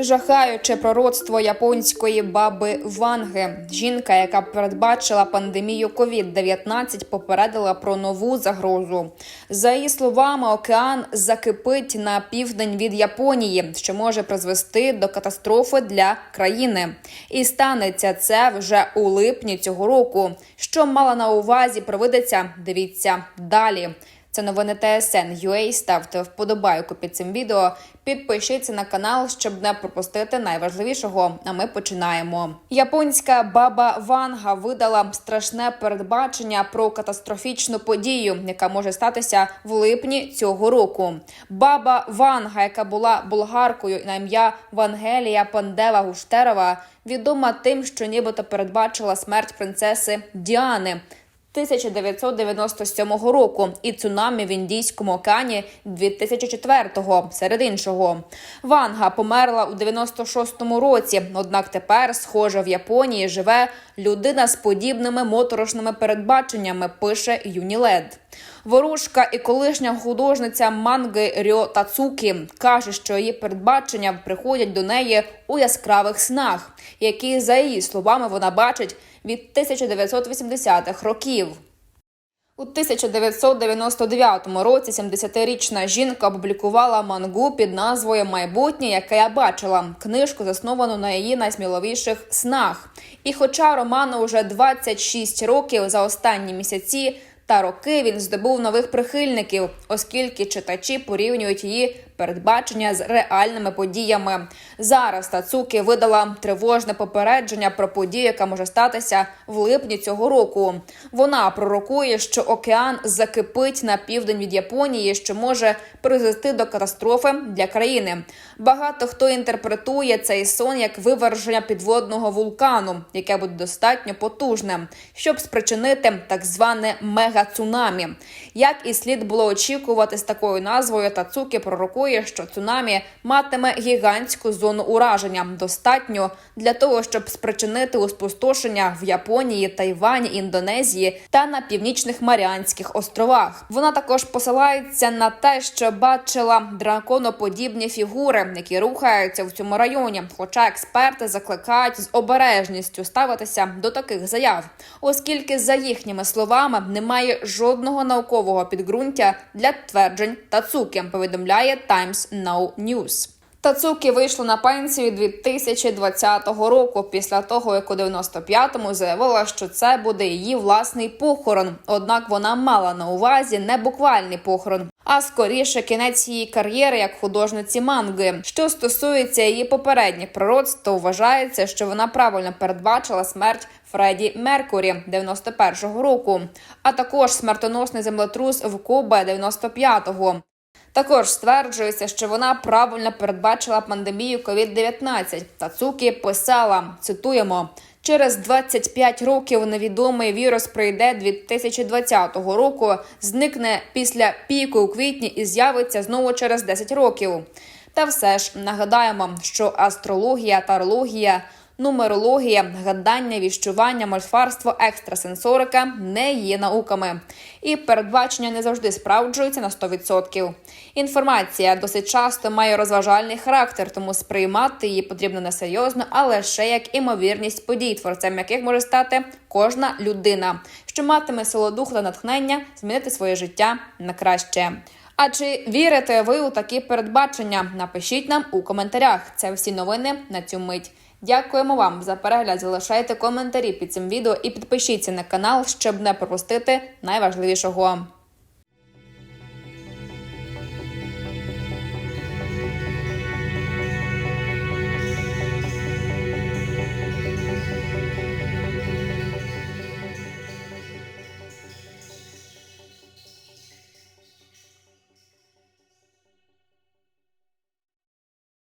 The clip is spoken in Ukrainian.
Жахаюче пророцтво японської баби Ванги. Жінка, яка передбачила пандемію COVID-19, попередила про нову загрозу. За її словами, океан закипить на південь від Японії, що може призвести до катастрофи для країни. І станеться це вже у липні цього року. Що мала на увазі провидиться? Дивіться далі. Це новини ТСН UA. Ставте вподобайку під цим відео. Підпишіться на канал, щоб не пропустити найважливішого. А ми починаємо. Японська баба Ванга видала страшне передбачення про катастрофічну подію, яка може статися в липні цього року. Баба Ванга, яка була болгаркою на ім'я Вангелія Пандела Гуштерова, відома тим, що нібито передбачила смерть принцеси Діани. 1997 року і цунамі в Індійському океані 2004-го, серед іншого. Ванга померла у 96-му році. Однак тепер, схоже, в Японії живе людина з подібними моторошними передбаченнями. Пише Юнілед. Ворожка і колишня художниця манги Рьо Тацукі каже, що її передбачення приходять до неї у яскравих снах, які, за її словами, вона бачить від 1980-х років. У 1999 році 70-річна жінка опублікувала мангу під назвою Майбутнє, яке я бачила книжку, засновану на її найсміливіших снах. І, хоча роману вже 26 років за останні місяці та роки він здобув нових прихильників, оскільки читачі порівнюють її передбачення з реальними подіями. Зараз Тацуки видала тривожне попередження про подію, яка може статися в липні цього року. Вона пророкує, що океан закипить на південь від Японії, що може призвести до катастрофи для країни. Багато хто інтерпретує цей сон як виверження підводного вулкану, яке буде достатньо потужним, щоб спричинити так зване мегацунамі. Як і слід було очікувати з такою назвою, Тацуки пророкує, що цунамі матиме гігантську зону ураження, достатньо для того, щоб спричинити успустошення в Японії, Тайвані, Індонезії та на північних Маріанських островах. Вона також посилається на те, що бачила драконоподібні фігури, які рухаються в цьому районі. Хоча експерти закликають з обережністю ставитися до таких заяв, оскільки за їхніми словами немає жодного наукового підґрунтя для тверджень Тацуки, повідомляє Times Now News. Тацукі вийшла на пенсію 2020 року після того, як у 95-му заявила, що це буде її власний похорон. Однак вона мала на увазі не буквальний похорон, а скоріше кінець її кар'єри як художниці манги. Що стосується її попередніх пророцтв, то вважається, що вона правильно передбачила смерть Фредді Меркурі 91-го року, а також смертоносний землетрус в Кубе 95-го. Також стверджується, що вона правильно передбачила пандемію COVID-19. Тацукі писала, цитуємо, через 25 років невідомий вірус прийде 2020 року, зникне після піку у квітні і з'явиться знову через 10 років. Та все ж нагадаємо, що астрологія, тарологія – Нумерологія, гадання, віщування, мольфарство, екстрасенсорика не є науками, і передбачення не завжди справджуються на 100%. Інформація досить часто має розважальний характер, тому сприймати її потрібно не серйозно, а лише як імовірність подій, творцем яких може стати кожна людина, що матиме силу духу та натхнення змінити своє життя на краще. А чи вірите ви у такі передбачення? Напишіть нам у коментарях. Це всі новини на цю мить. Дякуємо вам за перегляд. Залишайте коментарі під цим відео і підпишіться на канал, щоб не пропустити найважливішого.